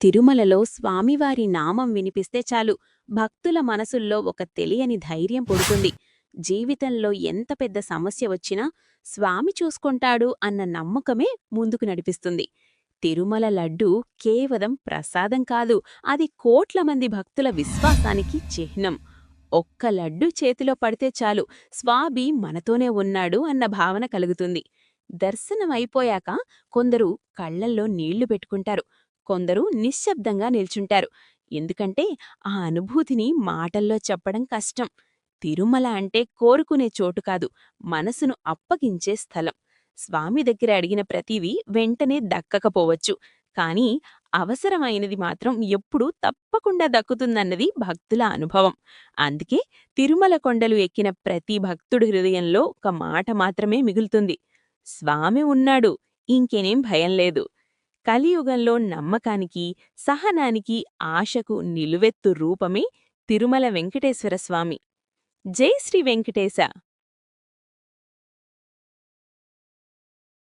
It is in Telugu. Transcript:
తిరుమలలో స్వామివారి నామం వినిపిస్తే చాలు. భక్తుల మనసుల్లో ఒక తెలియని ధైర్యం పుడుతుంది. జీవితంలో ఎంత పెద్ద సమస్య వచ్చినా స్వామి చూసుకుంటాడు అన్న నమ్మకమే ముందుకు నడిపిస్తుంది. తిరుమల లడ్డు కేవలం ప్రసాదం కాదు అది కోట్ల మంది భక్తుల విశ్వాసానికి చిహ్నం. ఒక్క లడ్డు చేతిలో పడితే చాలు స్వామి మనతోనే ఉన్నాడు అన్న భావన కలుగుతుంది. దర్శనం అయిపోయాక కొందరు కళ్ళల్లో నీళ్ళు పెట్టుకుంటారు. కొందరు నిశ్శబ్దంగా నిల్చుంటారు. ఎందుకంటే ఆ అనుభూతిని మాటల్లో చెప్పడం కష్టం. తిరుమల అంటే కోరుకునే చోటు కాదు మనసును అప్పగించే స్థలం. స్వామి దగ్గర అడిగిన ప్రతిదీ వెంటనే దక్కకపోవచ్చు. కాని అవసరమైనది మాత్రం ఎప్పుడూ తప్పకుండా దక్కుతుందన్నది భక్తుల అనుభవం. అందుకే తిరుమల కొండలు ఎక్కిన ప్రతి భక్తుడి హృదయంలో ఒక మాట మాత్రమే మిగులుతుంది. స్వామి ఉన్నాడు ఇంకేనేం భయం లేదు. కలియుగంలో నమ్మకానికి సహనానికి ఆశకు నిలువెత్తు రూపమే తిరుమల వెంకటేశ్వర స్వామి. జై శ్రీ వెంకటేశ!